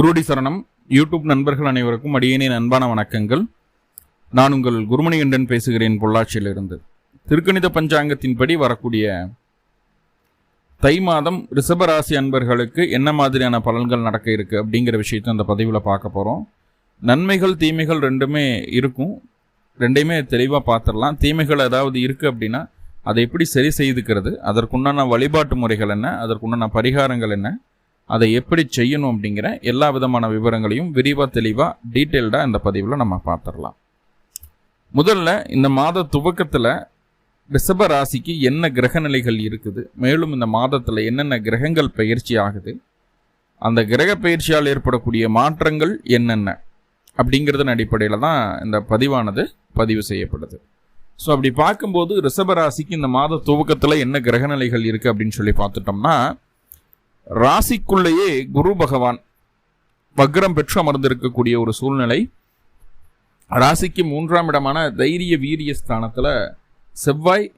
குருடி சரணம். யூடியூப் நண்பர்கள் அனைவருக்கும் அடியேனின் அன்பான வணக்கங்கள். நான் உங்கள் குருமணிகண்டன் பேசுகிறேன் பொள்ளாச்சியிலிருந்து. திருக்கணித பஞ்சாங்கத்தின்படி வரக்கூடிய தை மாதம் ரிஷபராசி அன்பர்களுக்கு என்ன மாதிரியான பலன்கள் நடக்க இருக்கு அப்படிங்கிற விஷயத்தை அந்த பதிவில் பார்க்க போகிறோம் நன்மைகள் தீமைகள் ரெண்டுமே இருக்கும். ரெண்டையுமே தெளிவாக பார்த்துடலாம். தீமைகள் ஏதாவது இருக்குது அப்படின்னா அதை எப்படி சரி செய்துக்கிறது? அதற்குண்டான வழிபாட்டு முறைகள் என்ன? அதற்குண்டான பரிகாரங்கள் என்ன? அதை எப்படி செய்யணும் அப்படிங்கிற எல்லா விதமான விவரங்களையும் விரிவாக தெளிவாக டீட்டெயில்டாக இந்த பதிவில் நம்ம பார்த்துடலாம். முதல்ல இந்த மாத துவக்கத்தில் ரிஷப ராசிக்கு என்ன கிரக நிலைகள் இருக்குது? மேலும் இந்த மாதத்தில் என்னென்ன கிரகங்கள் பயிற்சி ஆகுது? அந்த கிரக பயிற்சியால் ஏற்படக்கூடிய மாற்றங்கள் என்னென்ன? அப்படிங்கிறதன் அடிப்படையில் தான் இந்த பதிவானது பதிவு செய்யப்படுது. ஸோ அப்படி பார்க்கும்போது ரிஷப ராசிக்கு இந்த மாத துவக்கத்தில் என்ன கிரகநிலைகள் இருக்குது அப்படின்னு சொல்லி பார்த்துட்டோம்னா ராசிக்குள்ளேயே குரு பகவான் வக்ரம் பெற்று அமர்ந்திருக்கக்கூடிய ஒரு சூழ்நிலை. ராசிக்கு மூன்றாம் இடமான தைரிய வீரிய ஸ்தானத்தில் செவ்வாய்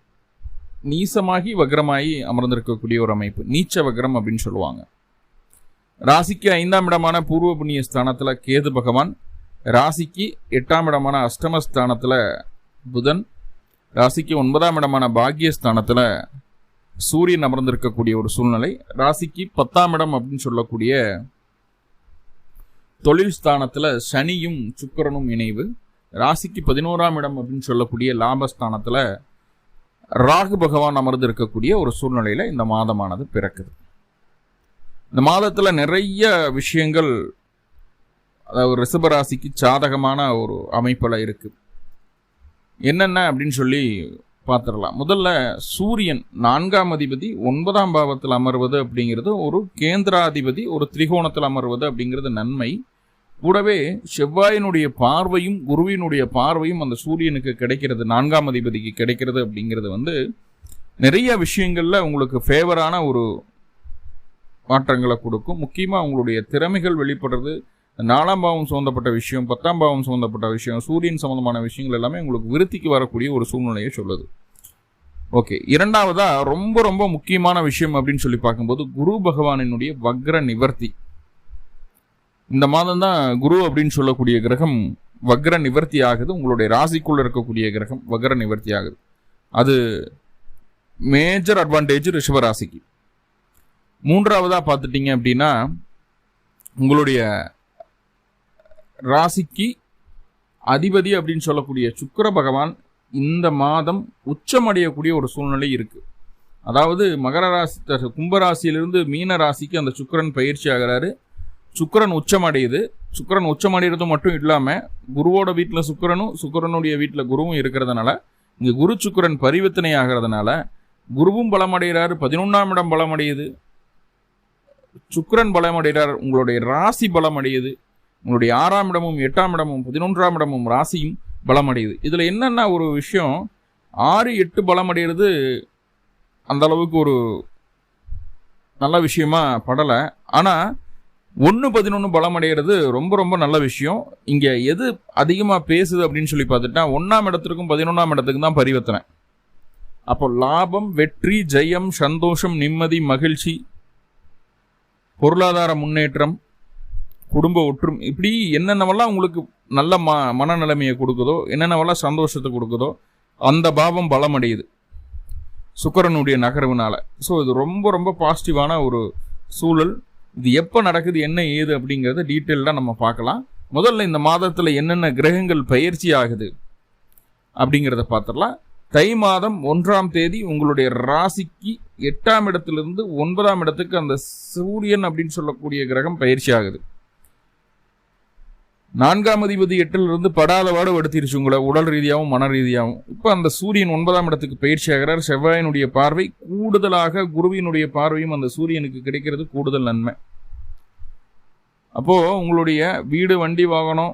நீசமாகி வக்ரமாகி அமர்ந்திருக்கக்கூடிய ஒரு அமைப்பு. நீச்ச வக்ரம் அப்படின்னு சொல்லுவாங்க. ராசிக்கு ஐந்தாம் இடமான பூர்வ புண்ணிய ஸ்தானத்தில் கேது பகவான். ராசிக்கு எட்டாம் இடமான அஷ்டமஸ்தானத்தில் புதன். ராசிக்கு ஒன்பதாம் இடமான பாக்யஸ்தானத்தில் சூரியன் அமர்ந்திருக்கக்கூடிய ஒரு சூழ்நிலை. ராசிக்கு பத்தாம் இடம் அப்படின்னு சொல்லக்கூடிய தொழில் ஸ்தானத்தில் சனியும் சுக்கிரனும் இணைவு. ராசிக்கு பதினோராம் இடம் அப்படின்னு சொல்லக்கூடிய லாபஸ்தானத்தில் ராகு பகவான் அமர்ந்து இருக்கக்கூடிய ஒரு சூழ்நிலையில் இந்த மாதமானது பிறக்குது. இந்த மாதத்தில் நிறைய விஷயங்கள் அதாவது ரிஷபராசிக்கு சாதகமான ஒரு அமைப்பில் இருக்குது என்னென்ன அப்படின்னு சொல்லி பார்த்துடலாம். முதல்ல சூரியன் நான்காம் அதிபதி ஒன்பதாம் பாவத்தில் அமர்வது அப்படிங்கிறது ஒரு கேந்திராதிபதி ஒரு திரிகோணத்தில் அமர்வது அப்படிங்கிறது நன்மை. கூடவே செவ்வாயினுடைய பார்வையும் குருவினுடைய பார்வையும் அந்த சூரியனுக்கு கிடைக்கிறது நான்காம் அதிபதிக்கு கிடைக்கிறது அப்படிங்கிறது வந்து நிறைய விஷயங்களில் உங்களுக்கு ஃபேவரான ஒரு மாற்றங்களை கொடுக்கும். முக்கியமாக உங்களுடைய திறமைகள் வெளிப்படுறது நாலாம் பாவம் சம்மந்தப்பட்ட விஷயம் பத்தாம் பாவம் சம்மந்தப்பட்ட விஷயம் சூரியன் சம்மந்தமான விஷயங்கள் எல்லாமே உங்களுக்கு விருத்திக்கு வரக்கூடிய ஒரு சூழ்நிலையை சொல்லுது. ஓகே இரண்டாவதாக ரொம்ப ரொம்ப முக்கியமான விஷயம் அப்படின்னு சொல்லி பார்க்கும்போது குரு பகவானினுடைய வக்ர நிவர்த்தி. இந்த மாதம் தான் குரு அப்படின்னு சொல்லக்கூடிய கிரகம் வக்ர நிவர்த்தி ஆகுது உங்களுடைய ராசிக்குள்ளே இருக்கக்கூடிய கிரகம் வக்ர நிவர்த்தி ஆகுது. அது மேஜர் அட்வான்டேஜ் ரிஷபராசிக்கு. மூன்றாவதாக பார்த்துட்டீங்க அப்படின்னா உங்களுடைய ராசிக்கு அதிபதி அப்படின்னு சொல்லக்கூடிய சுக்கர பகவான் இந்த மாதம் உச்சமடையக்கூடிய ஒரு சூழ்நிலை இருக்குது அதாவது மகர ராசி த- கும்பராசியிலிருந்து மீன ராசிக்கு அந்த சுக்கிரன் பயிற்சி ஆகிறாரு. சுக்கிரன் உச்சமடையுது. சுக்கிரன் உச்சமடைகிறது மட்டும் இல்லாமல் குருவோட வீட்டில் சுக்கிரனும் சுக்கிரனுடைய வீட்டில் குருவும் இருக்கிறதுனால இங்கே குரு சுக்கிரன் பரிவர்த்தனை ஆகிறதுனால குருவும் பலமடைகிறாரு பதினொன்றாம் இடம் பலமடையுது. சுக்கிரன் பலமடைகிறார் உங்களுடைய ராசி பலமடையுது. உங்களுடைய ஆறாம் இடமும் எட்டாம் இடமும் பதினொன்றாம் இடமும் ராசியும் பலமடையுது. இதில் என்னென்ன ஒரு விஷயம் ஆறு எட்டு பலமடைகிறது அந்த அளவுக்கு ஒரு நல்ல விஷயமா படலை. ஆனால் ஒன்று பதினொன்று பலமடைகிறது ரொம்ப ரொம்ப நல்ல விஷயம். இங்கே எது அதிகமாக பேசுது அப்படின்னு சொல்லி பார்த்துட்டா ஒன்றாம் இடத்திற்கும் பதினொன்றாம் இடத்துக்கும் தான் பரிவர்த்தனை. அப்போ லாபம் வெற்றி ஜெயம் சந்தோஷம் நிம்மதி மகிழ்ச்சி பொருளாதார முன்னேற்றம் குடும்ப ஒற்றும் இப்படி என்னென்னவெல்லாம் உங்களுக்கு நல்ல ம மனநிலைமையை கொடுக்குதோ என்னென்னவெல்லாம் சந்தோஷத்தை கொடுக்குதோ அந்த பாவம் பலமடையுது. சுக்கரனுடைய நகர்வுனால. ஸோ இது ரொம்ப ரொம்ப பாசிட்டிவான ஒரு சூழல். இது எப்போ நடக்குது என்ன ஏது அப்படிங்கிறத டீட்டெயில்டாக நம்ம பார்க்கலாம். முதல்ல இந்த மாதத்தில் என்னென்ன கிரகங்கள் பயிற்சி ஆகுது அப்படிங்கிறத பார்த்துடலாம். தை மாதம் ஒன்றாம் தேதி உங்களுடைய ராசிக்கு எட்டாம் இடத்திலிருந்து ஒன்பதாம் இடத்துக்கு அந்த சூரியன் அப்படின்னு சொல்லக்கூடிய கிரகம் பயிற்சி ஆகுது. நான்காம் அதிபதி எட்டிலிருந்து படாத வாடு படுத்திருச்சு உங்களை. உடல் ரீதியாகவும் மன ரீதியாகவும் இப்போ அந்த சூரியன் ஒன்பதாம் இடத்துக்கு பயிற்சி ஆகிறார். செவ்வாயினுடைய பார்வை கூடுதலாக குருவினுடைய பார்வையும் அந்த சூரியனுக்கு கிடைக்கிறது கூடுதல் நன்மை. அப்போது உங்களுடைய வீடு வண்டி வாகனம்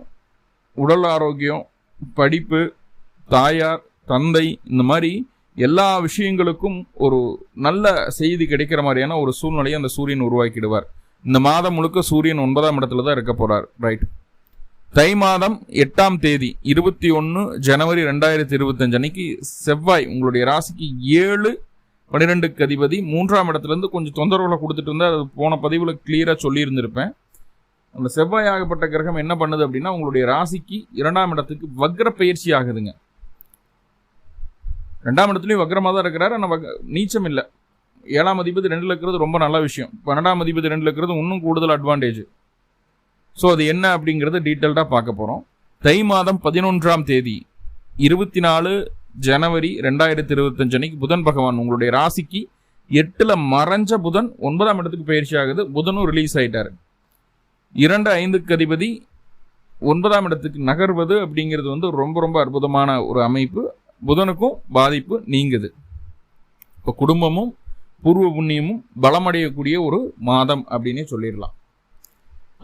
உடல் ஆரோக்கியம் படிப்பு தாயார் தந்தை இந்த மாதிரி எல்லா விஷயங்களுக்கும் ஒரு நல்ல செய்தி கிடைக்கிற மாதிரியான ஒரு சூழ்நிலையை அந்த சூரியன் உருவாக்கிடுவார். இந்த மாதம் முழுக்க சூரியன் ஒன்பதாம் இடத்துல தான் இருக்க போகிறார் ரைட். தை மாதம் எட்டாம் தேதி இருபத்தி ஒன்று ஜனவரி ரெண்டாயிரத்தி இருபத்தஞ்சு அன்னைக்கு செவ்வாய் உங்களுடைய ராசிக்கு ஏழு பன்னிரெண்டுக்கு அதிபதி. மூன்றாம் இடத்துல இருந்து கொஞ்சம் தொந்தரவுகளை கொடுத்துட்டு இருந்தால் அது போன பதிவில் கிளியராக சொல்லியிருந்திருப்பேன். அந்த செவ்வாய் ஆகப்பட்ட கிரகம் என்ன பண்ணுது அப்படின்னா உங்களுடைய ராசிக்கு இரண்டாம் இடத்துக்கு வக்ர பயிற்சி ஆகுதுங்க. ரெண்டாம் இடத்துலையும் வக்ரமாக தான் இருக்கிறாரு. ஆனால் வக் நீச்சம் இல்லை. ஏழாம் அதிபதி ரெண்டில் இருக்கிறது ரொம்ப நல்ல விஷயம். பன்னெண்டாம் அதிபதி ரெண்டில் இருக்கிறது இன்னும் கூடுதல் அட்வான்டேஜ் ஸோ அது என்ன அப்படிங்கிறத டீட்டெயில்டாக பார்க்க போகிறோம் தை மாதம் பதினொன்றாம் தேதி இருபத்தி நாலு ஜனவரி ரெண்டாயிரத்தி இருபத்தஞ்சு அன்னைக்கு புதன் பகவான் உங்களுடைய ராசிக்கு எட்டில் மறைஞ்ச புதன் ஒன்பதாம் இடத்துக்கு பயிற்சி ஆகுது. புதனும் ரிலீஸ் ஆகிட்டார் இரண்டு ஐந்துக்கு அதிபதி ஒன்பதாம் இடத்துக்கு நகர்வது அப்படிங்கிறது வந்து ரொம்ப ரொம்ப அற்புதமான ஒரு அமைப்பு. புதனுக்கும் பாதிப்பு நீங்குது. இப்போ குடும்பமும் பூர்வ புண்ணியமும் பலமடையக்கூடிய ஒரு மாதம் அப்படின்னே சொல்லிடலாம்.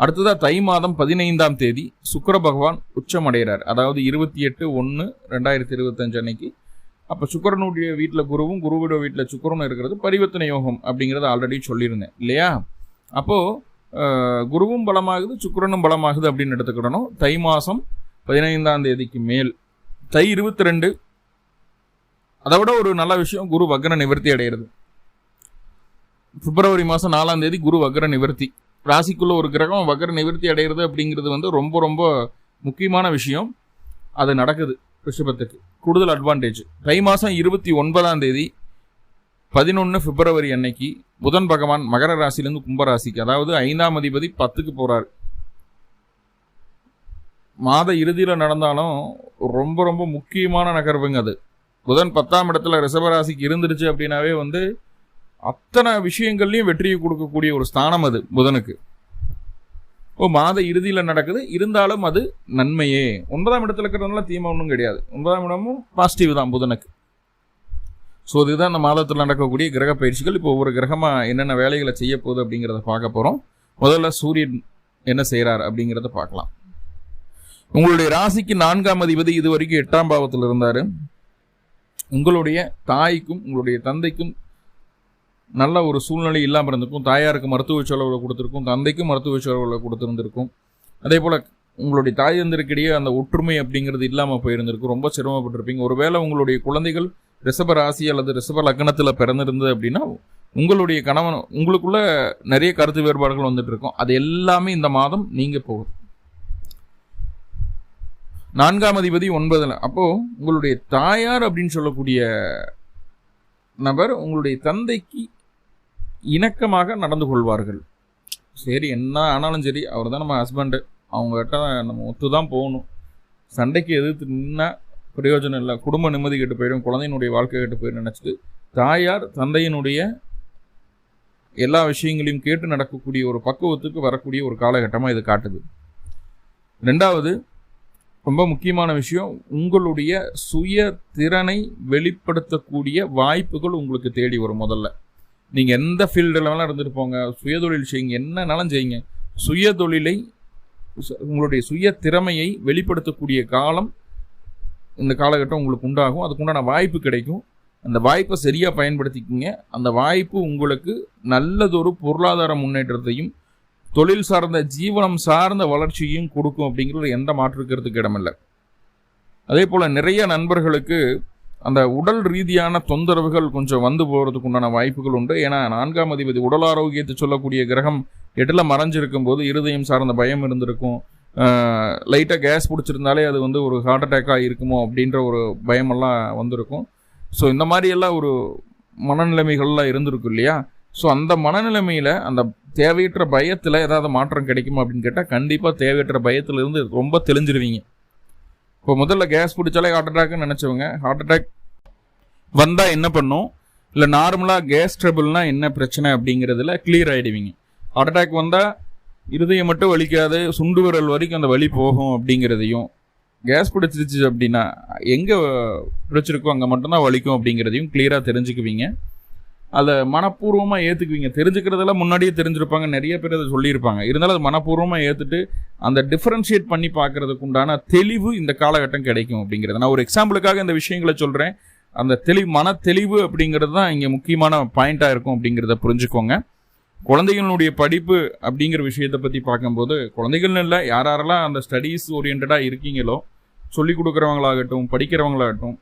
அடுத்ததாக தை மாதம் பதினைந்தாம் தேதி சுக்கர பகவான் உச்சம் அடைகிறார் அதாவது இருபத்தி எட்டு ஒன்று ரெண்டாயிரத்தி இருபத்தஞ்சு அன்னைக்கு. அப்போ சுக்கரனுடைய வீட்டில் குருவும் குருவோட வீட்டில் சுக்கரனும் இருக்கிறது பரிவர்த்தனை யோகம் அப்படிங்கிறத ஆல்ரெடி சொல்லியிருந்தேன் இல்லையா? அப்போது குருவும் பலமாகுது சுக்கரனும் பலமாகுது அப்படின்னு எடுத்துக்கிடணும். தை மாதம் பதினைந்தாம் தேதிக்கு மேல் தை இருபத்தி ரெண்டு அதை விட ஒரு நல்ல விஷயம் குரு வக்ர நிவர்த்தி அடைகிறது பிப்ரவரி மாதம் நாலாம் தேதி குரு வக்ர நிவர்த்தி. ராசிக்குள்ள ஒரு கிரகம் வக்ர நிவர்த்தி அடைகிறது அப்படிங்கிறது வந்து ரொம்ப ரொம்ப முக்கியமான விஷயம். அது நடக்குது ரிஷபத்துக்கு. கூடுதல் அட்வான்டேஜ் தை மாதம் இருபத்தி ஒன்பதாம் தேதி பதினொன்று பிப்ரவரி அன்னைக்கு புதன் பகவான் மகர ராசிலேருந்து கும்பராசிக்கு அதாவது ஐந்தாம் அதிபதி பத்துக்கு போகிறார் மாத இறுதியில் நடந்தாலும் ரொம்ப ரொம்ப முக்கியமான நகர்வுங்க அது. புதன் பத்தாம் இடத்துல ரிஷபராசிக்கு இருந்துருச்சு அப்படின்னாவே வந்து அத்தனை விஷயங்கள்லையும் வெற்றியை கொடுக்கக்கூடிய ஒரு ஸ்தானம் அது புதனுக்கு. ஓ மாத இறுதியில் நடக்குது. இருந்தாலும் அது நன்மையே. ஒன்பதாம் இடத்துல இருக்கிறதுனால தீமை ஒன்றும் கிடையாது. ஒன்பதாம் இடமும் பாசிட்டிவ் தான் புதனுக்கு. ஸோ இதுதான் இந்த மாதத்தில் நடக்கக்கூடிய கிரக பயிற்சிகள். இப்போ ஒவ்வொரு கிரகமாக என்னென்ன வேலைகளை செய்ய போகுது அப்படிங்கிறத பார்க்க போகிறோம் முதல்ல சூரியன் என்ன செய்கிறார் அப்படிங்கிறத பார்க்கலாம். உங்களுடைய ராசிக்கு நான்காம் அதிபதி இது வரைக்கும் எட்டாம் பாவத்தில் இருந்தார். உங்களுடைய தாய்க்கும் உங்களுடைய தந்தைக்கும் நல்ல ஒரு சூழ்நிலை இல்லாமல் இருந்திருக்கும். தாயாருக்கு மருத்துவ செலவுகளை கொடுத்துருக்கும். தந்தைக்கும் மருத்துவ செலவுகளை கொடுத்துருந்துருக்கும். அதே போல் உங்களுடைய தாய் தந்திருக்கிடையே அந்த ஒற்றுமை அப்படிங்கிறது இல்லாமல் போயிருந்திருக்கும். ரொம்ப சிரமப்பட்டிருப்பீங்க. ஒருவேளை உங்களுடைய குழந்தைகள் ரிஷப ராசி அல்லது ரிஷப லக்னத்தில் பிறந்திருந்தது அப்படின்னா உங்களுடைய கணவன் உங்களுக்குள்ள நிறைய கருத்து வேறுபாடுகள் வந்துட்டு இருக்கும். அது எல்லாமே இந்த மாதம் நீங்க போகும். நான்காம் அதிபதி ஒன்பதில். அப்போது உங்களுடைய தாயார் அப்படின்னு சொல்லக்கூடிய நபர் உங்களுடைய தந்தைக்கு இணக்கமாக நடந்து கொள்வார்கள். சரி என்ன ஆனாலும் சரி அவர் தான் நம்ம ஹஸ்பண்டு அவங்ககிட்ட நம்ம ஒத்து தான் போகணும். சண்டைக்கு எதிர்த்து நின்னா பிரயோஜனம் இல்லை. குடும்ப நிம்மதி கெட்டு போயிடும். குழந்தையினுடைய வாழ்க்கை கெட்டு போயிடும் நினச்சிட்டு தாயார் தந்தையினுடைய எல்லா விஷயங்களையும் கேட்டு நடக்கக்கூடிய ஒரு பக்குவத்துக்கு வரக்கூடிய ஒரு காலகட்டமாக இது காட்டுது. ரெண்டாவது ரொம்ப முக்கியமான விஷயம். உங்களுடைய சுய திறனை வெளிப்படுத்தக்கூடிய வாய்ப்புகள் உங்களுக்கு தேடி வரும் முதல்ல. நீங்கள் எந்த ஃபீல்டில் வேணாலும் இருந்துட்டு போங்க. சுயதொழில் செய்யுங்க. என்னனாலும் செய்யுங்க. சுயதொழிலை உங்களுடைய சுய திறமையை வெளிப்படுத்தக்கூடிய காலம் இந்த காலகட்டம் உங்களுக்கு உண்டாகும். அதுக்குண்டான வாய்ப்பு கிடைக்கும். அந்த வாய்ப்பை சரியாக பயன்படுத்திக்கிங்க. அந்த வாய்ப்பு உங்களுக்கு நல்லதொரு பொருளாதார முன்னேற்றத்தையும் தொழில் சார்ந்த ஜீவனம் சார்ந்த வளர்ச்சியும் கொடுக்கும் அப்படிங்கிறது எந்த மாற்றுக்கிறதுக்கு இடமில்லை. அதே போல் நிறைய நண்பர்களுக்கு அந்த உடல் ரீதியான தொந்தரவுகள் கொஞ்சம் வந்து போகிறதுக்கு உண்டான வாய்ப்புகள் உண்டு. ஏன்னா நான்காம் அதிபதி உடல் ஆரோக்கியத்தை சொல்லக்கூடிய கிரகம் எட்டில் மறைஞ்சிருக்கும் போது இருதயம் சார்ந்த பயம் இருந்திருக்கும். லைட்டாக கேஸ் பிடிச்சிருந்தாலே அது வந்து ஒரு ஹார்ட் அட்டாக்காக இருக்குமோ அப்படின்ற ஒரு பயமெல்லாம் வந்திருக்கும். ஸோ இந்த மாதிரியெல்லாம் ஒரு மனநிலைமைகள்லாம் இருந்திருக்கும் இல்லையா? ஸோ அந்த மனநிலைமையில் அந்த தேவையற்ற பயத்தில் ஏதாவது மாற்றம் கிடைக்குமா அப்படின்னு கேட்டால் கண்டிப்பாக தேவையற்ற பயத்தில் இருந்து ரொம்ப தெளிஞ்சிருவீங்க. இப்போ முதல்ல கேஸ் பிடிச்சாலே ஹார்ட் அட்டாக்னு நினச்சவங்க ஹார்ட் அட்டாக் வந்தால் என்ன பண்ணும்? இல்லை நார்மலாக கேஸ் ட்ரபிள்னால் என்ன பிரச்சனை அப்படிங்கிறதுல கிளியர் ஆகிடுவீங்க ஹார்ட் அட்டாக் வந்தால் இருதயம் மட்டும் வலிக்காது சுண்டு விரல் வரைக்கும் அந்த வலி போகும் அப்படிங்கிறதையும் கேஸ் பிடிச்சிருச்சு அப்படின்னா எங்கே பிடிச்சிருக்கோ அங்கே மட்டும்தான் வலிக்கும் அப்படிங்கிறதையும் கிளியராக தெரிஞ்சுக்குவீங்க. அதை மனப்பூர்வமாக ஏற்றுக்குவீங்க தெரிஞ்சுக்கிறதெல்லாம் முன்னாடியே தெரிஞ்சிருப்பாங்க. நிறைய பேர் அதை சொல்லியிருப்பாங்க. இருந்தாலும் அது மனப்பூர்வமாக ஏற்றுட்டு அந்த டிஃப்ரென்ஷியேட் பண்ணி பார்க்குறதுக்கு உண்டான தெளிவு இந்த காலகட்டம் கிடைக்கும் அப்படிங்கிறது. நான் ஒரு எக்ஸாம்பிளுக்காக இந்த விஷயங்களை சொல்கிறேன் அந்த தெளிவு மன தெளிவு அப்படிங்கிறது தான் இங்கே முக்கியமான பாயிண்ட்டாக இருக்கும் அப்படிங்கிறத புரிஞ்சுக்கோங்க. குழந்தைகளுடைய படிப்பு அப்படிங்கிற விஷயத்தை பற்றி பார்க்கும்போது குழந்தைகள்னு இல்லை யார் யாரெல்லாம் அந்த ஸ்டடீஸ் ஓரியன்டாக இருக்கீங்களோ சொல்லிக் கொடுக்குறவங்களாகட்டும் படிக்கிறவங்களாகட்டும்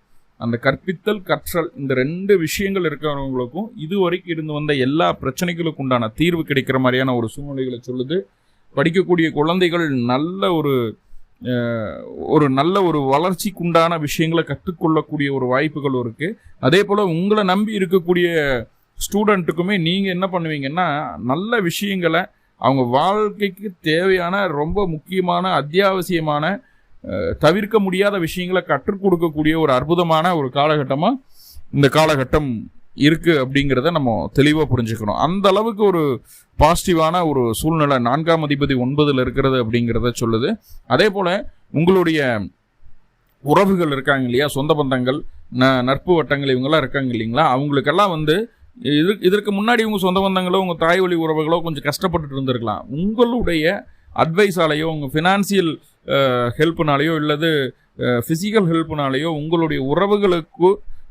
அந்த கற்பித்தல் கற்றல் இந்த ரெண்டு விஷயங்கள் இருக்கிறவங்களுக்கும் இது வரைக்கும் இருந்து வந்த எல்லா பிரச்சனைகளுக்கு உண்டான தீர்வு கிடைக்கிற மாதிரியான ஒரு சூழ்நிலைகளை சொல்லுது. படிக்கக்கூடிய குழந்தைகள் நல்ல ஒரு ஒரு நல்ல ஒரு வளர்ச்சிக்குண்டான விஷயங்களை கற்றுக்கொள்ளக்கூடிய ஒரு வாய்ப்புகள் இருக்கு. அதே போல் உங்களை நம்பி இருக்கக்கூடிய ஸ்டூடெண்ட்டுக்குமே நீங்கள் என்ன பண்ணுவீங்கன்னா நல்ல விஷயங்களை அவங்க வாழ்க்கைக்கு தேவையான ரொம்ப முக்கியமான அத்தியாவசியமான தவிர்க்க முடியாத விஷயங்களை கற்றுக் கொடுக்கக்கூடிய ஒரு அற்புதமான ஒரு காலகட்டமாக இந்த காலகட்டம் இருக்குது அப்படிங்கிறத நம்ம தெளிவாக புரிஞ்சுக்கணும். அந்த அளவுக்கு ஒரு பாசிட்டிவான ஒரு சூழ்நிலை நான்காம் அதிபதி ஒன்பதில் இருக்கிறது அப்படிங்கிறத சொல்லுது. அதே போல் உங்களுடைய உறவுகள் இருக்காங்க இல்லையா? சொந்த பந்தங்கள் ந நட்பு வட்டங்கள் இவங்கெல்லாம் இருக்காங்க இல்லைங்களா? அவங்களுக்கெல்லாம் வந்து இது இதற்கு முன்னாடி உங்கள் சொந்த பந்தங்களோ உங்கள் தாய் வழி உறவுகளோ கொஞ்சம் கஷ்டப்பட்டுட்டு இருந்திருக்கலாம். உங்களுடைய அட்வைஸாலேயோ உங்கள் ஃபினான்சியல் ஹெல்ப்புனாலேயோ இல்லது ஃபிசிக்கல் ஹெல்ப்புனாலேயோ உங்களுடைய உறவுகளுக்கு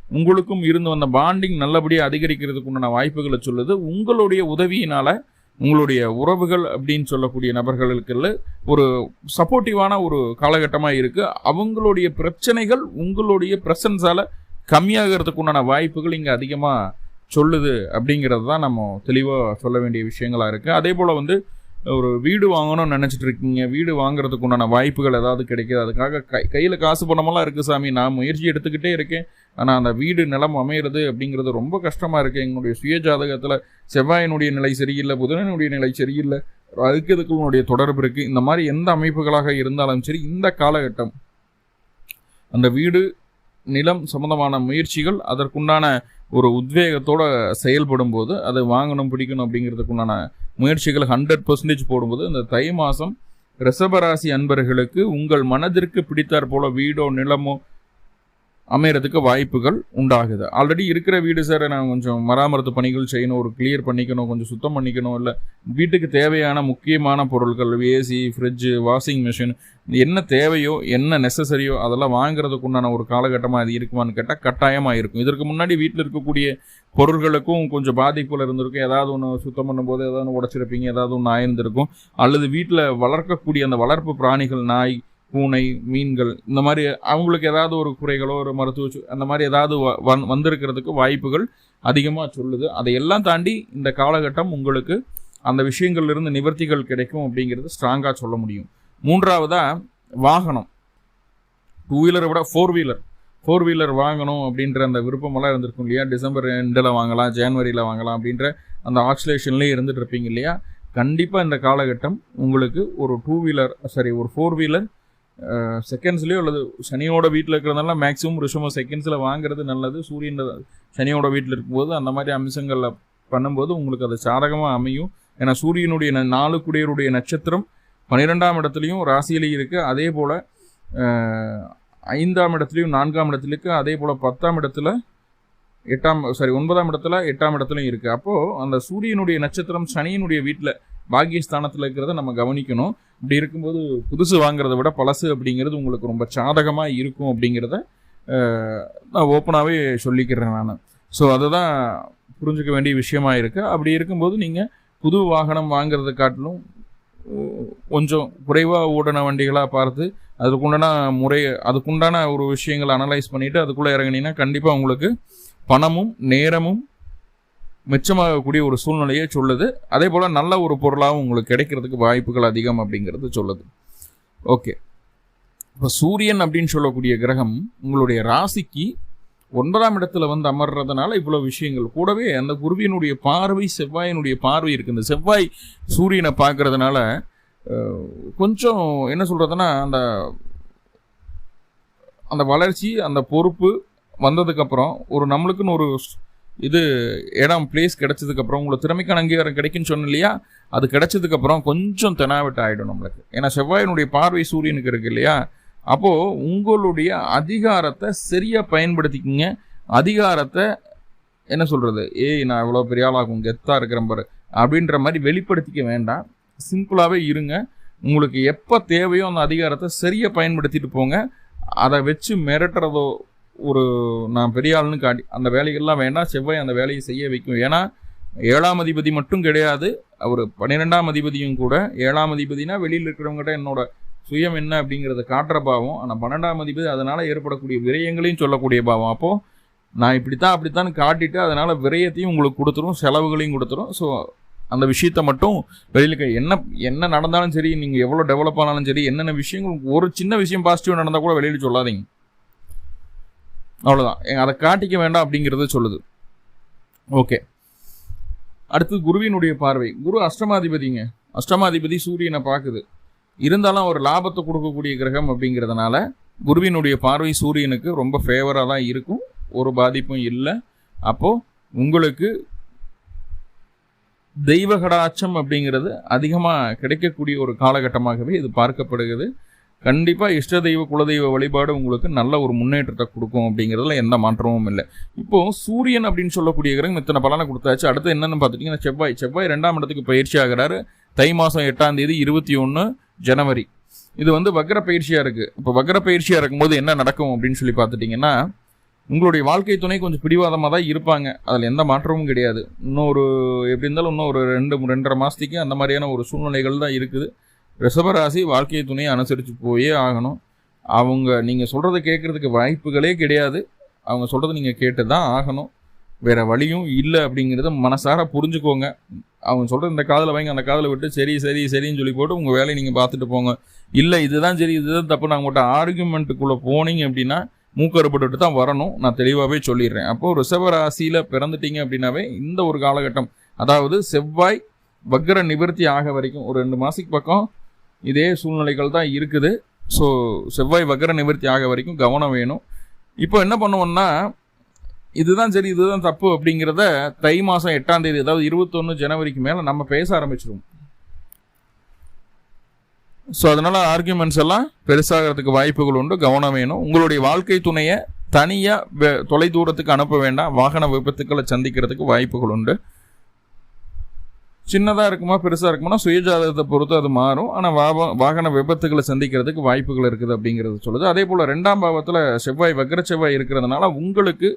உங்களுக்கும் இருந்து வந்த பாண்டிங் நல்லபடியாக அதிகரிக்கிறதுக்கு உண்டான வாய்ப்புகளை சொல்லுது. உங்களுடைய உதவியினால் உங்களுடைய உறவுகள் அப்படின்னு சொல்லக்கூடிய நபர்களுக்குள்ள ஒரு சப்போர்ட்டிவான ஒரு காலகட்டமாக இருக்குது அவங்களுடைய பிரச்சனைகள் உங்களுடைய ப்ரெசன்ஸால் கம்மியாகிறதுக்கு உண்டான வாய்ப்புகள் இங்கே அதிகமாக சொல்லுது அப்படிங்கிறது தான் நம்ம தெளிவாக சொல்ல வேண்டிய விஷயங்களாக இருக்குது அதே போல் வந்து ஒரு வீடு வாங்கணும்னு நினச்சிட்டு இருக்கீங்க. வீடு வாங்குறதுக்கு உண்டான வாய்ப்புகள் ஏதாவது கிடைக்கிது? அதுக்காக கை கையில் காசு பணமெல்லாம் இருக்குது சாமி. நான் முயற்சி எடுத்துக்கிட்டே இருக்கேன். ஆனால் அந்த வீடு நிலம் அமையிறது அப்படிங்கிறது ரொம்ப கஷ்டமாக இருக்குது எங்களுடைய சுய ஜாதகத்தில் செவ்வாயினுடைய நிலை சரியில்லை புதனனுடைய நிலை சரியில்லை. அதுக்கு இதுக்குடைய தொடர்பு இருக்குது இந்த மாதிரி எந்த அமைப்புகளாக இருந்தாலும் சரி இந்த காலகட்டம் அந்த வீடு நிலம் சம்பந்தமான முயற்சிகள் அதற்குண்டான ஒரு உத்வேகத்தோடு செயல்படும் போது அதை வாங்கணும் பிடிக்கணும் அப்படிங்கிறதுக்குண்டான முயற்சிகள் ஹண்ட்ரட் பர்சன்டேஜ் போடும்போது இந்த தை மாதம் ரிஷபராசி அன்பர்களுக்கு உங்கள் மனதிற்கு பிடித்தாற் போல வீடோ நிலமோ அமையறதுக்கு வாய்ப்புகள் உண்டாகுது. ஆல்ரெடி இருக்கிற வீடு சார் நான் கொஞ்சம் மராமரத்து பணிகள் செய்யணும் ஒரு கிளியர் பண்ணிக்கணும் கொஞ்சம் சுத்தம் பண்ணிக்கணும் இல்லை வீட்டுக்கு தேவையான முக்கியமான பொருட்கள் ஏசி ஃப்ரிட்ஜு வாஷிங் மிஷின் என்ன தேவையோ என்ன நெசசரியோ அதெல்லாம் வாங்குறதுக்கு உண்டான ஒரு காலகட்டமாக அது இருக்குமான்னு கேட்டால் கட்டாயமாக இருக்கும். இதற்கு முன்னாடி வீட்டில் இருக்கக்கூடிய பொருள்களுக்கும் கொஞ்சம் பாதிப்புகள் இருந்திருக்கும். ஏதாவது ஒன்று சுத்தம் பண்ணும்போது ஏதாவது ஒன்று உடச்சிருப்பீங்க ஏதாவது ஒன்று ஆயிருந்திருக்கும். அல்லது வீட்டில் வளர்க்கக்கூடிய அந்த வளர்ப்பு பிராணிகள் நாய் பூனை மீன்கள் இந்த மாதிரி அவங்களுக்கு ஏதாவது ஒரு குறைகளோ ஒரு மருத்துவ அந்த மாதிரி ஏதாவது வ- வந் வந்திருக்கிறதுக்கு வாய்ப்புகள் அதிகமாக சொல்லுது. அதையெல்லாம் தாண்டி இந்த காலகட்டம் உங்களுக்கு அந்த விஷயங்கள்லேருந்து நிவர்த்திகள் கிடைக்கும் அப்படிங்கிறது ஸ்ட்ராங்காக சொல்ல முடியும். மூன்றாவதாக வாகனம். டூ வீலரை விட ஃபோர் வீலர் ஃபோர் வீலர் வாங்கணும் அப்படின்ற அந்த விருப்பமெல்லாம் இருந்திருக்கும் இல்லையா? டிசம்பர் ரெண்டில் வாங்கலாம் ஜான்வரியில் வாங்கலாம் அப்படின்ற அந்த ஆக்சிலேஷன்லேயே இருந்துகிட்டு இருப்பீங்க இல்லையா? கண்டிப்பாக இந்த காலகட்டம் உங்களுக்கு ஒரு டூ வீலர் சாரி ஒரு ஃபோர் வீலர் செகண்ட்ஸ்லேயோ அல்லது சனியோட வீட்டில் இருக்கிறதுனால மேக்ஸிமம் ரிஷமம் செகண்ட்ஸில் வாங்குறது நல்லது. சூரியன் சனியோட வீட்டில் இருக்கும்போது அந்த மாதிரி அம்சங்களில் பண்ணும்போது உங்களுக்கு அது சாதகமாக அமையும். ஏன்னா சூரியனுடைய ந- நாலு குடியருடைய நட்சத்திரம் பன்னிரெண்டாம் இடத்துலையும் ராசியிலையும் இருக்குது அதே போல் ஐந்தாம் இடத்துலையும் நான்காம் இடத்துலையும் இருக்குது அதே போல் பத்தாம் இடத்துல எட்டாம் சாரி ஒன்பதாம் இடத்துல எட்டாம் இடத்துலையும் இருக்குது அப்போது அந்த சூரியனுடைய நட்சத்திரம் சனியினுடைய வீட்டில் பாக்கியஸ்தானத்தில் இருக்கிறத நம்ம கவனிக்கணும். இப்படி இருக்கும்போது புதுசு வாங்குறத விட பழசு அப்படிங்கிறது உங்களுக்கு ரொம்ப சாதகமாக இருக்கும் அப்படிங்கிறத நான் ஓப்பனாகவே சொல்லிக்கிறேன் நான். ஸோ அதுதான் புரிஞ்சுக்க வேண்டிய விஷயமா இருக்குது அப்படி இருக்கும்போது நீங்கள் புது வாகனம் வாங்குறதை காட்டிலும் கொஞ்சம் குறைவாக ஓடின வண்டிகளாக பார்த்து அதுக்குண்டான முறை அதுக்குண்டான ஒரு விஷயங்களை அனலைஸ் பண்ணிவிட்டு அதுக்குள்ளே இறங்கினீங்கன்னா கண்டிப்பாக உங்களுக்கு பணமும் நேரமும் மிச்சமாகக்கூடிய ஒரு சூழ்நிலையை சொல்லுது. அதே போல் நல்ல ஒரு பொருளாகவும் உங்களுக்கு கிடைக்கிறதுக்கு வாய்ப்புகள் அதிகம் அப்படிங்கிறது சொல்லுது. ஓகே. இப்போ சூரியன் அப்படின்னு சொல்லக்கூடிய கிரகம் உங்களுடைய ராசிக்கு ஒன்பதாம் இடத்துல வந்து அமர்றதுனால இவ்வளோ விஷயங்கள். கூடவே அந்த குருவியினுடைய பார்வை செவ்வாயினுடைய பார்வை இருக்குது இந்த செவ்வாய் சூரியனை பார்க்கறதுனால கொஞ்சம் என்ன சொல்கிறதுனா அந்த அந்த வளர்ச்சி அந்த பொறுப்பு வந்ததுக்கப்புறம் ஒரு நம்மளுக்குன்னு ஒரு இது இடம் பிளேஸ் கிடைச்சதுக்கப்புறம் உங்களுக்கு திறமைக்கான அங்கீகாரம் கிடைக்குன்னு சொன்னேன் இல்லையா அது கிடைச்சதுக்கப்புறம் கொஞ்சம் தெனாவெட்டு ஆகிடும் நம்மளுக்கு. ஏன்னா செவ்வாயினுடைய பார்வை சூரியனுக்கு இருக்கு இல்லையா? அப்போது உங்களுடைய அதிகாரத்தை சரியாக பயன்படுத்திக்கிங்க. அதிகாரத்தை என்ன சொல்கிறது ஏய் நான் இவ்வளோ பெரிய ஆளாகும் கெத்தாக இருக்கிற பாரு அப்படின்ற மாதிரி வெளிப்படுத்திக்க வேண்டாம். சிம்பிளாகவே இருங்க. உங்களுக்கு எப்போ தேவையோ அந்த அதிகாரத்தை சரியாக பயன்படுத்திட்டு போங்க. அதை வச்சு மிரட்டுறதோ ஒரு நான் பெரிய ஆளுன்னு காட்டி அந்த வேலைகள்லாம் வேண்டாம் செவ்வாய் அந்த வேலையை செய்ய வைக்கும். ஏன்னா ஏழாம் அதிபதி மட்டும் கிடையாது அவர் பன்னிரெண்டாம் அதிபதியும் கூட ஏழாம் அதிபதினா வெளியில் இருக்கிறவங்ககிட்ட என்னோட சுயம் என்ன அப்படிங்கிறத காட்டுற பாவம். ஆனால் பன்னெண்டாம் அதிபதி அதனால் ஏற்படக்கூடிய விரயங்களையும் சொல்லக்கூடிய பாவம். அப்போது நான் இப்படித்தான் அப்படித்தான் காட்டிட்டு அதனால் விரயத்தையும் உங்களுக்கு கொடுத்துரும் செலவுகளையும் கொடுத்துரும். ஸோ அந்த விஷயத்த மட்டும் வெளியில் என்ன என்ன நடந்தாலும் சரி நீங்கள் எவ்வளோ டெவலப் ஆனாலும் சரி என்னென்ன விஷயங்கள் ஒரு சின்ன விஷயம் பாசிட்டிவ் நடந்தால் கூட வெளியில் சொல்லாதீங்க. அவ்வளோதான் அதை காட்டிக்க வேண்டாம் அப்படிங்கிறத சொல்லுது. ஓகே. அடுத்து குருவினுடைய பார்வை. குரு அஷ்டமாதிபதிங்க. அஷ்டமாதிபதி சூரியனை பார்க்குது. இருந்தாலும் ஒரு லாபத்தை கொடுக்கக்கூடிய கிரகம் அப்படிங்கிறதுனால குருவினுடைய பார்வை சூரியனுக்கு ரொம்ப ஃபேவராக தான் இருக்கும். ஒரு பாதிப்பும் இல்லை. அப்போது உங்களுக்கு தெய்வ கடாட்சம் அப்படிங்கிறது அதிகமாக கிடைக்கக்கூடிய ஒரு காலகட்டமாகவே இது பார்க்கப்படுகிறது. கண்டிப்பாக இஷ்ட தெய்வ குலதெய்வ வழிபாடு உங்களுக்கு நல்ல ஒரு முன்னேற்றத்தை கொடுக்கும் அப்படிங்கிறதுல எந்த மாற்றமும் இல்லை. இப்போ சூரியன் அப்படின்னு சொல்லக்கூடிய கிரகம் இத்தனை பலனை கொடுத்தாச்சு. அடுத்து என்னென்னு பார்த்துட்டிங்கன்னா செவ்வாய். செவ்வாய் ரெண்டாம் இடத்துக்கு பயிற்சி ஆகிறாரு. தை மாதம் எட்டாம் தேதி இருபத்தி ஒன்று ஜனவரி. இது வந்து வக்ர பயிற்சியாக இருக்குது இப்போ வக்ர பயிற்சியாக இருக்கும்போது என்ன நடக்கும் அப்படின்னு சொல்லி பார்த்துட்டிங்கன்னா உங்களுடைய வாழ்க்கை துணை கொஞ்சம் பிடிவாதமாக தான் இருப்பாங்க. அதில் எந்த மாற்றமும் கிடையாது. இன்னொரு எப்படி இருந்தாலும் இன்னும் ஒரு ரெண்டு ரெண்டரை மாதத்துக்கு அந்த மாதிரியான ஒரு சூழ்நிலைகள் தான் இருக்குது. ரிஷபராசி வாழ்க்கை துணையை அனுசரித்து போயே ஆகணும். அவங்க நீங்கள் சொல்கிறத கேட்குறதுக்கு வாய்ப்புகளே கிடையாது. அவங்க சொல்கிறத நீங்கள் கேட்டு தான் ஆகணும். வேறு வழியும் இல்லை அப்படிங்கிறத மனசார புரிஞ்சுக்கோங்க. அவங்க சொல்கிற இந்த காதில் வாங்கி அந்த காதில் விட்டு சரி சரி சரின்னு சொல்லி போட்டு உங்கள் வேலையை நீங்கள் பார்த்துட்டு போங்க. இல்லை இதுதான் சரி இதுதான் தப்பு. நாங்கள் உங்கள்கிட்ட ஆர்குமெண்ட்டுக்குள்ளே போனீங்க அப்படின்னா மூக்கறுபட்டு தான் வரணும். நான் தெளிவாகவே சொல்லிடுறேன். அப்போது ரிஷபராசியில் பிறந்துட்டீங்க அப்படின்னாவே இந்த ஒரு காலகட்டம். அதாவது செவ்வாய் வக்ர நிவர்த்தி ஆக வரைக்கும் ஒரு ரெண்டு மாதத்துக்கு பக்கம் இதே சூழ்நிலைகள் தான் இருக்குது. ஸோ செவ்வாய் வக்கர நிவர்த்தி ஆக வரைக்கும் கவனம் வேணும். இப்போ என்ன பண்ணுவோம்னா இதுதான் சரி இதுதான் தப்பு அப்படிங்கிறத தை மாதம் எட்டாம் தேதி அதாவது இருபத்தொன்று ஜனவரிக்கு மேலே நம்ம பேச ஆரம்பிச்சிருவோம். ஸோ அதனால் ஆர்கியூமெண்ட்ஸ் எல்லாம் பெருசாகிறதுக்கு வாய்ப்புகள் உண்டு கவனம் வேணும். உங்களுடைய வாழ்க்கை துணையை தனியாக தொலை தூரத்துக்கு அனுப்ப வேண்டாம். வாகன விபத்துக்களை சந்திக்கிறதுக்கு வாய்ப்புகள் உண்டு. சின்னதாக இருக்குமா பெருசாக இருக்குமா சுயஜாதகத்தை பொறுத்து அது மாறும். ஆனால் வாப வாகன விபத்துகளை சந்திக்கிறதுக்கு வாய்ப்புகள் இருக்குது அப்படிங்கிறது சொல்லுது. அதே போல் ரெண்டாம் பாவத்தில் செவ்வாய் வக்ர செவ்வாய் இருக்கிறதுனால உங்களுக்கு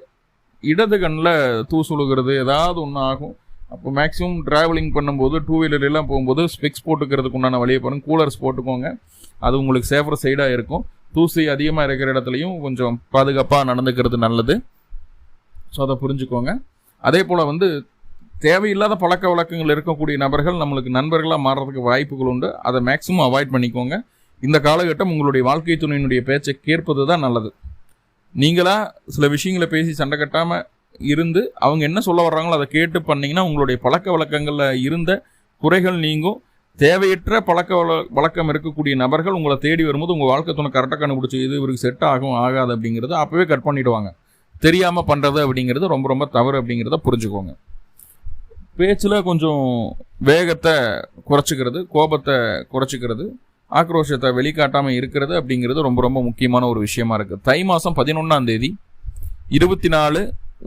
இடது கண்ணில் தூசுழுகிறது ஏதாவது ஒன்று ஆகும். அப்போ மேக்ஸிமம் ட்ராவலிங் பண்ணும்போது டூ வீலர்லாம் போகும்போது ஸ்பெக்ஸ் போட்டுக்கிறதுக்கு உண்டான வழியை பாருங்க. கூலர்ஸ் போட்டுக்கோங்க. அது உங்களுக்கு சேஃபர் சைடாக இருக்கும். தூசி அதிகமாக இருக்கிற இடத்துலையும் கொஞ்சம் பாதுகாப்பாக நடந்துக்கிறது நல்லது. ஸோ அதை புரிஞ்சுக்கோங்க. அதே போல் வந்து தேவையில்லாத பழக்க வழக்கங்கள் இருக்கக்கூடிய நபர்கள் நம்மளுக்கு நண்பர்களாக மாறுறதுக்கு வாய்ப்புகள் உண்டு. அதை மேக்ஸிமம் அவாய்ட் பண்ணிக்கோங்க. இந்த காலகட்டம் உங்களுடைய வாழ்க்கை துணையினுடைய பேச்சை கேட்பது தான் நல்லது. நீங்களாக சில விஷயங்களை பேசி சண்டை கட்டாமல் இருந்து அவங்க என்ன சொல்ல வர்றாங்களோ அதை கேட்டு பண்ணிங்கன்னா உங்களுடைய பழக்க வழக்கங்களில் இருந்த குறைகள் நீங்கும். தேவையற்ற பழக்க வழ வழக்கம் இருக்கக்கூடிய நபர்கள் உங்களை தேடி வரும்போது உங்கள் வாழ்க்கை துணை கரெக்டாக கண்டுபிடிச்சி இது இவருக்கு செட் ஆகும் ஆகாது அப்படிங்கிறத அப்போவே கட் பண்ணிவிடுவாங்க தெரியாமல் பண்ணுறது அப்படிங்கிறது ரொம்ப ரொம்ப தவறு அப்படிங்கிறத புரிஞ்சுக்கோங்க. பேச்சில் கொஞ்சம் வேகத்தை குறைச்சிக்கிறது கோபத்தை குறைச்சிக்கிறது ஆக்ரோஷத்தை வெளிக்காட்டாமல் இருக்கிறது அப்படிங்கிறது ரொம்ப ரொம்ப முக்கியமான ஒரு விஷயமா இருக்குது தை மாதம் பதினொன்றாம் தேதி இருபத்தி நாலு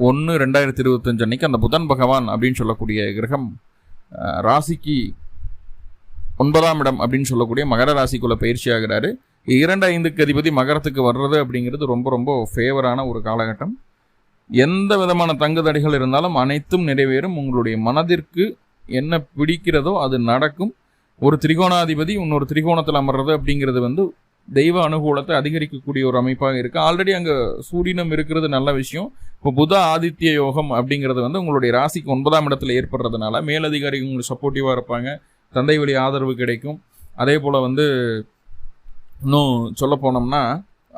ஒன்று ரெண்டாயிரத்தி இருபத்தஞ்சு அன்னைக்கு அந்த புதன் பகவான் அப்படின்னு சொல்லக்கூடிய கிரகம் ராசிக்கு ஒன்பதாம் இடம் அப்படின்னு சொல்லக்கூடிய மகர ராசிக்குள்ள பயிற்சி ஆகிறாரு. இரண்டு ஐந்துக்கு அதிபதி மகரத்துக்கு வர்றது அப்படிங்கிறது ரொம்ப ரொம்ப ஃபேவரான ஒரு காலகட்டம். எந்த விதமான தங்கு தடைகள் இருந்தாலும் அனைத்தும் நிறைவேறும். உங்களுடைய மனதிற்கு என்ன பிடிக்கிறதோ அது நடக்கும். ஒரு திரிகோணாதிபதி இன்னொரு திரிகோணத்தில் அமர்றது அப்படிங்கிறது வந்து தெய்வ அனுகூலத்தை அதிகரிக்கக்கூடிய ஒரு அமைப்பாக இருக்குது ஆல்ரெடி அங்கே சூரியனம் இருக்கிறது நல்ல விஷயம். இப்போ புத ஆதித்ய யோகம் அப்படிங்கிறது வந்து உங்களுடைய ராசிக்கு ஒன்பதாம் இடத்துல ஏற்படுறதுனால மேலதிகாரி உங்களுக்கு சப்போர்ட்டிவாக இருப்பாங்க. தந்தை வழி ஆதரவு கிடைக்கும். அதே போல் வந்து இன்னும் சொல்ல போனோம்னா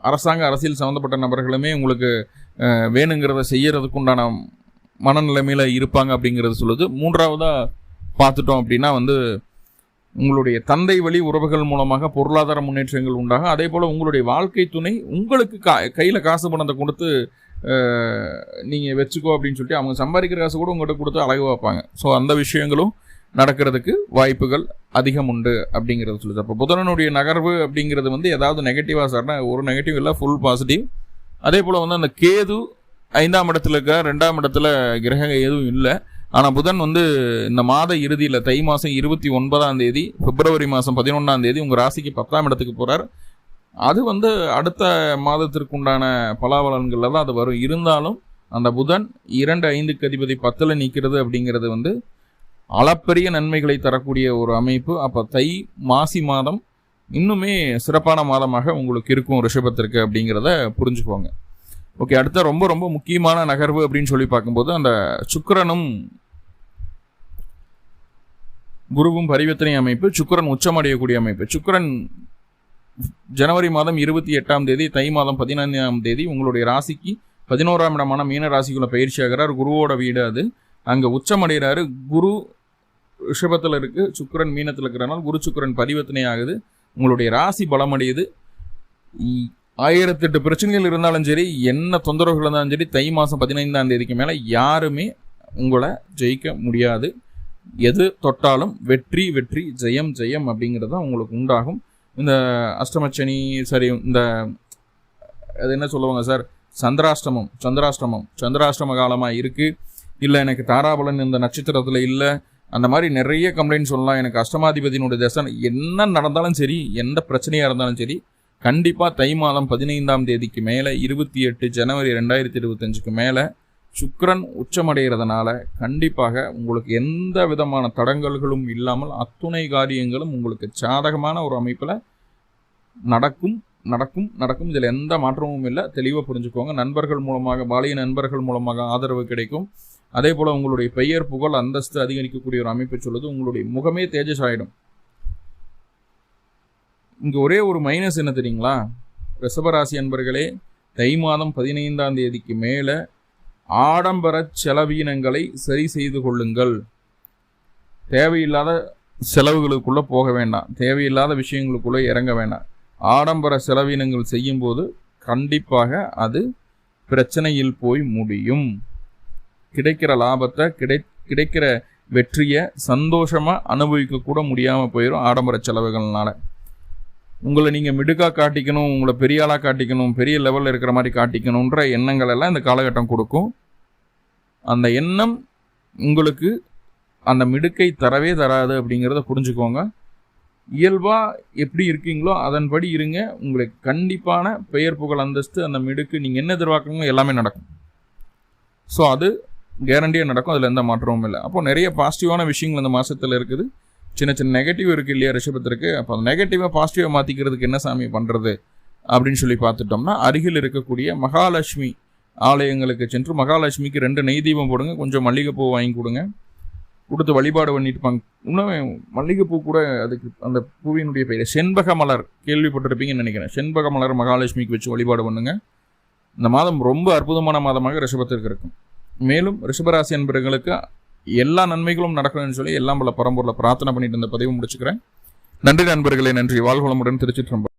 அரசாங்க அரசியல் சம்மந்தப்பட்ட நபர்களுமே உங்களுக்கு வேணுங்கிறத செய்யறதுக்கு உண்டான மனநிலைமையில் இருப்பாங்க அப்படிங்கிறது சொல்லுது. மூன்றாவதாக பார்த்துட்டோம் அப்படின்னா வந்து உங்களுடைய தந்தை வழி உறவுகள் மூலமாக பொருளாதார முன்னேற்றங்கள் உண்டாகும் அதே போல் உங்களுடைய வாழ்க்கை துணை உங்களுக்கு கா கையில் காசு பணத்தை கொடுத்து நீங்கள் வச்சுக்கோ அப்படின்னு சொல்லிட்டு அவங்க சம்பாதிக்கிற காசு கூட உங்கள்கிட்ட கொடுத்து அழகு வைப்பாங்க ஸோ அந்த விஷயங்களும் நடக்கிறதுக்கு வாய்ப்புகள் அதிகம் உண்டு அப்படிங்கிறது சொல்லுது. அப்போ புதனனுடைய நகர்வு அப்படிங்கிறது வந்து ஏதாவது நெகட்டிவாக சார்னா ஒரு நெகட்டிவ் இல்லை ஃபுல் பாசிட்டிவ் அதே போல் வந்து அந்த கேது ஐந்தாம் இடத்துல இருக்க ரெண்டாம் இடத்துல கிரகம் எதுவும் இல்லை. ஆனால் புதன் வந்து இந்த மாத இறுதியில் தை மாதம் இருபத்தி ஒன்பதாம் தேதி பிப்ரவரி மாதம் பதினொன்றாம் தேதி உங்கள் ராசிக்கு பத்தாம் இடத்துக்கு போகிறார் அது வந்து அடுத்த மாதத்திற்கு உண்டான பலாபலன்களில் தான் அது வரும். இருந்தாலும் அந்த புதன் இரண்டு ஐந்துக்கு அதிபதி பத்தில் நிற்கிறது அப்படிங்கிறது வந்து அளப்பரிய நன்மைகளை தரக்கூடிய ஒரு அமைப்பு. அப்போ தை மாசி மாதம் இன்னுமே சிறப்பான மாதமாக உங்களுக்கு இருக்கும் ரிஷபத்திற்கு அப்படிங்கிறத புரிஞ்சுக்கோங்க ஓகே அடுத்த ரொம்ப ரொம்ப முக்கியமான நகர்வு அப்படின்னு சொல்லி பார்க்கும்போது அந்த சுக்கரனும் குருவும் பரிவர்த்தனை அமைப்பு சுக்கரன் உச்சமடையக்கூடிய அமைப்பு. சுக்கிரன் ஜனவரி மாதம் இருபத்தி எட்டாம் தேதி தை மாதம் பதினைந்தாம் தேதி உங்களுடைய ராசிக்கு பதினோராம் இடமான மீன ராசிக்குள்ள பயிற்சி ஆகிறார். குருவோட வீடு அது. அங்கே உச்சமடைகிறாரு. குரு ரிஷபத்தில் இருக்குது சுக்கரன் மீனத்தில் இருக்கிறனால குரு சுக்கரன் பரிவர்த்தனை ஆகுது. உங்களுடைய ராசி பலமடையுது. ஆயிரத்தெட்டு பிரச்சனைகள் இருந்தாலும் சரி என்ன தொந்தரவுகள் இருந்தாலும் சரி தை மாதம் பதினைந்தாம் தேதிக்கு மேலே யாருமே உங்களை ஜெயிக்க முடியாது. எது தொட்டாலும் வெற்றி வெற்றி ஜெயம் ஜெயம் அப்படிங்கிறது தான் உங்களுக்கு உண்டாகும். இந்த அஷ்டமச்சனி சரி இந்த அது என்ன சொல்லுவாங்க சார்? சந்திராஷ்டமம் சந்திராஷ்டமம் சந்திராஷ்டம காலமாக இருக்குது இல்லை எனக்கு தாராபலன் இந்த நட்சத்திரத்தில் இல்லை. அந்த மாதிரி நிறைய கம்ப்ளைண்ட் சொல்லலாம். எனக்கு அஷ்டமாதிபதியினுடைய தசை என்ன நடந்தாலும் சரி எந்த பிரச்சனையாக இருந்தாலும் சரி கண்டிப்பாக தை மாதம் பதினைந்தாம் தேதிக்கு மேலே இருபத்தி எட்டு ஜனவரி ரெண்டாயிரத்தி இருபத்தஞ்சுக்கு மேலே சுக்கரன் உச்சமடைகிறதுனால கண்டிப்பாக உங்களுக்கு எந்த விதமான தடங்கல்களும் இல்லாமல் அத்துணை காரியங்களும் உங்களுக்கு சாதகமான ஒரு அமைப்பில் நடக்கும் நடக்கும் நடக்கும். இதில் எந்த மாற்றமும் இல்லை. தெளிவாக புரிஞ்சுக்கோங்க. நண்பர்கள் மூலமாக பாலிய நண்பர்கள் மூலமாக ஆதரவு கிடைக்கும். அதே போல் உங்களுடைய பெயர் புகழ் அந்தஸ்து அதிகரிக்கக்கூடிய ஒரு அமைப்பை சொல்லுது. உங்களுடைய முகமே தேஜஸ் ஆகிடும் இங்கே ஒரே ஒரு மைனஸ் என்ன தெரியுங்களா? ரிஷபராசி அன்பர்களே தை மாதம் பதினைந்தாம் தேதிக்கு மேலே ஆடம்பர செலவீனங்களை சரி செய்து கொள்ளுங்கள். தேவையில்லாத செலவுகளுக்குள்ளே போக வேண்டாம். தேவையில்லாத விஷயங்களுக்குள்ளே இறங்க வேண்டாம். ஆடம்பர செலவினங்கள் செய்யும்போது கண்டிப்பாக அது பிரச்சனையில் போய் முடியும். கிடைக்கிற லாபத்தை கிடை கிடைக்கிற வெற்றியை சந்தோஷமாக அனுபவிக்க கூட முடியாமல் போயிடும் ஆடம்பர செலவுகள்னால. உங்களை நீங்கள் மிடுக்காக காட்டிக்கணும் உங்களை பெரிய ஆளாக காட்டிக்கணும் பெரிய லெவலில் இருக்கிற மாதிரி காட்டிக்கணுன்ற எண்ணங்கள் எல்லாம் இந்த காலகட்டம் கொடுக்கும். அந்த எண்ணம் உங்களுக்கு அந்த மிடுக்கை தரவே தராது அப்படிங்கிறத புரிஞ்சுக்கோங்க. இயல்பாக எப்படி இருக்கீங்களோ அதன்படி இருங்க. உங்களுக்கு கண்டிப்பான பெயர் புகழ் அந்தஸ்து அந்த மிடுக்கு நீங்கள் என்ன எதிர்பார்க்குறீங்களோ எல்லாமே நடக்கும். ஸோ அது கேரண்டியாக நடக்கும். அதில் எந்த மாற்றமும் இல்லை. அப்போ நிறைய பாசிட்டிவான விஷயங்கள் இந்த மாதத்தில் இருக்குது. சின்ன சின்ன நெகட்டிவ் இருக்குது இல்லையா ரிஷபத்திற்கு அப்போ அந்த நெகட்டிவாக பாசிட்டிவாக மாற்றிக்கிறதுக்கு என்ன சாமி பண்ணுறது அப்படின்னு சொல்லி பார்த்துட்டோம்னா அருகில் இருக்கக்கூடிய மகாலட்சுமி ஆலயங்களுக்கு சென்று மகாலட்சுமிக்கு ரெண்டு நெய் தீபம் போடுங்க. கொஞ்சம் மல்லிகைப்பூ வாங்கி கொடுங்க. கொடுத்து வழிபாடு பண்ணிட்டு இன்னும் மல்லிகைப்பூ கூட அதுக்கு அந்த பூவினுடைய பெயர் செண்பக மலர். கேள்விப்பட்டிருப்பீங்கன்னு நினைக்கிறேன். செண்பக மலர் மகாலட்சுமிக்கு வச்சு வழிபாடு பண்ணுங்க. இந்த மாதம் ரொம்ப அற்புதமான மாதமாக ரிஷபத்திற்கு இருக்கும். மேலும் ரிஷபராசி என்பவர்களுக்கு எல்லா நன்மைகளும் நடக்கணும்னு சொல்லி எல்லாம் பல பரம்பூரில் பிரார்த்தனை பண்ணிட்டு இருந்த பதிவு முடிச்சுக்கிறேன். நன்றி நண்பர்களே நன்றி. வாழ்வளமுடன் திருச்சிற்றம்பலம்.